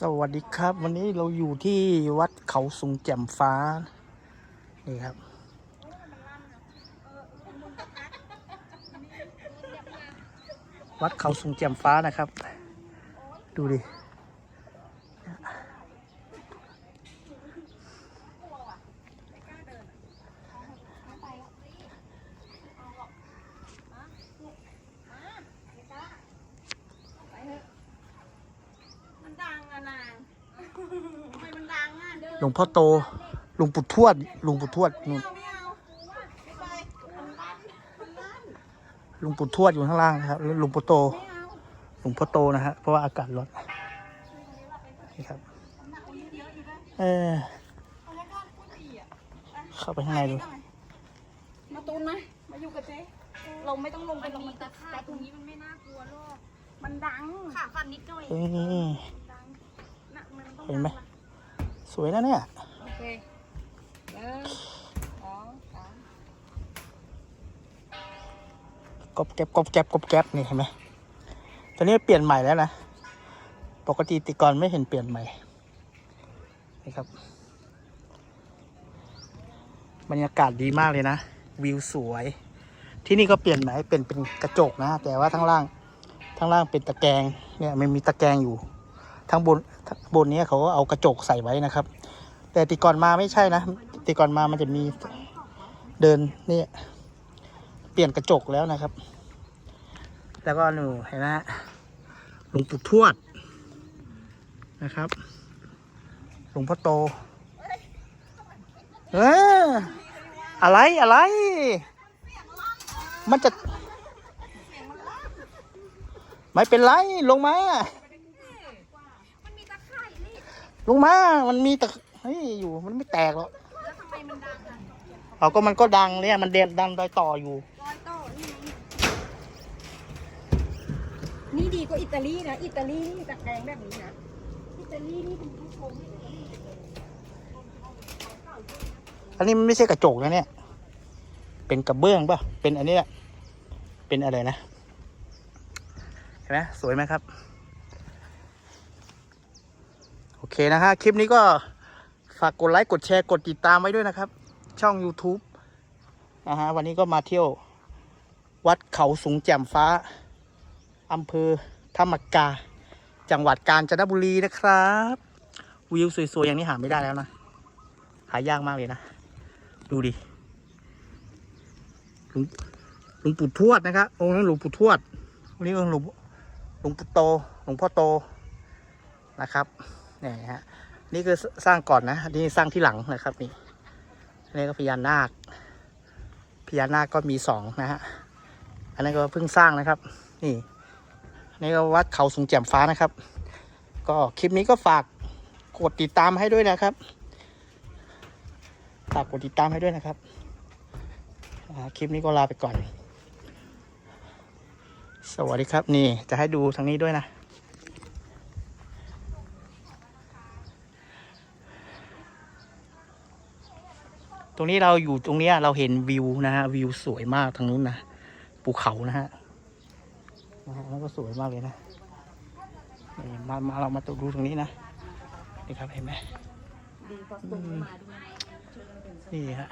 สวัสดีครับ วันนี้เราอยู่ที่วัดเขาสูงแจ่มฟ้า นี่ครับ วัดเขาสูงแจ่มฟ้านะครับ ดูดิ มันดังอะนางทำไมมันดังอะเดิน ห ลวงพ่อโตหลวงปู่ทวดหลวงปู่ทวดนู่นไม่เอาไม่ไปมันลั่นมันลั่นหลวงปู่ทวดอยู่ข้างล่างนะครับแล้วหลวงปู่โตไม่เอาหลวงพ่อโตนะฮะเพราะว่าอากาศร้อนนี่ครับหนักกว่านี้เยอะอีกนะเออเอาแล้วก็พูดดีอะเข้าไปข้างในดูมาตูนไหมมาอยู่กับเจ๊ลงไม่ต้องลงไปลงมีมันตะข่ายตรงนี้มันไม่น่ากลัวหรอกมันดังขาฟันนิดหน่อยเอ้ยดังน่ะมันต้องเห็นไหมดังะ สวยนะเนี่ย โอเคหนึ่งสองสามกบแก็บกบแก็บกบแก็บนี่เห็นไหมตอนนี้เปลี่ยนใหม่แล้วนะ ปกติติก่อนไม่เห็นเปลี่ยนใหม่ นี่ครับ บรรยากาศดีมากเลยนะ วิวสวย ที่นี่ก็เปลี่ยนใหม่เป็นเป็นกระจกนะ แต่ว่าทั้งล่างทั้งล่างเป็นตะแกรงเนี่ยมันมีตะแกรงอยู่ ทั้งบนบนนี้เขาก็เอากระจกใส่ไว้นะครับ แต่ติก่อนมาไม่ใช่นะติก่อนมามันจะมีเดินนี่เปลี่ยนกระจกแล้วนะครับ แล้วก็หนูเห็นไหมฮะหลวงปู่ทวดนะครับ หลวงพ่อโต เอออะไรอะไร มันจะ ไม่เป็นไรลงมา มันมีตะข่ายนี่ ลงมา มันมีแต่เฮ้ยอยู่ มันไม่แตกหรอกแล้วทำไมมันดังอะเอาก็มันก็ดังเนี่ย มันเด่นดังรอยต่ออยู่รอยต่อนี่ไงนี่ดีกว่าอิตาลีนะ อิตาลีนี่ตะแกรงแบบนี้นะ อิตาลีนี่เป็นผู้ชมให้เลยนะอันนี้มันไม่ใช่กระจกนะเนี่ย เป็นกระเบื้องป่ะ เป็นอันเนี้ยเป็นอะไรนะ เห็นไหมสวยไหมครับโอเคนะฮะคลิปนี้ก็ฝากกดไลค์กดแชร์กดติดตามไว้ด้วยนะครับ ช่อง YouTube นะฮะวันนี้ก็มาเที่ยววัดเขาสูงแจ่มฟ้าอำเภอธรรมกา จังหวัดกาญจนบุรีนะครับ วิวสวยๆอย่างนี้หาไม่ได้แล้วนะ หายากมากเลยนะ ดูดิหลวงหลวงปู่ทวดนะครับองค์นั้นหลวงปู่ทวดองค์นี้องค์หลวงหลวงปู่โตหลวงพ่อโตนะครับ นี่ฮะนี่คือสร้างก่อนนะนี่สร้างที่หลังนะครับนี่นนี้ก็พญานาคพญานาคก็มีสองนะฮะอันนั้นก็เพิ่งสร้างนะครับ นี่นี่ก็วัดเขาสูงแจ่มฟ้านะครับ ก็คลิปนี้ก็ฝากกดติดตามให้ด้วยนะครับฝากกดติดตามให้ด้วยนะครับคลิปนี้ก็ลาไปก่อน สวัสดีครับนี่จะให้ดูทางนี้ด้วยนะ ตรงนี้เราอยู่ตรงนี้เราเห็นวิวนะฮะวิวสวยมากทางนู้นนะภูเขานะฮะนะฮะแล้วก็สวยมากเลยนะนี่มามาเรามาดูตรงนี้นะนี่ครับเห็นไหมมนี่ฮะ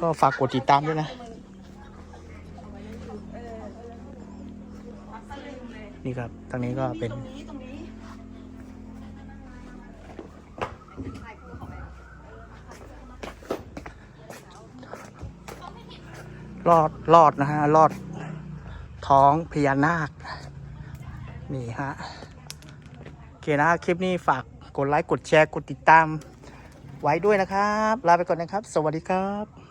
ก็ฝากกดติดตามด้วยนะ นี่ครับทางนี้ก็เป็น รอดรอดนะฮะ รอดท้องพญานาค นี่ฮะ โอเคนะคลิปนี้ฝากกดไลค์ กดแชร์ กดติดตามไว้ด้วยนะครับ ลาไปก่อนนะครับ สวัสดีครับ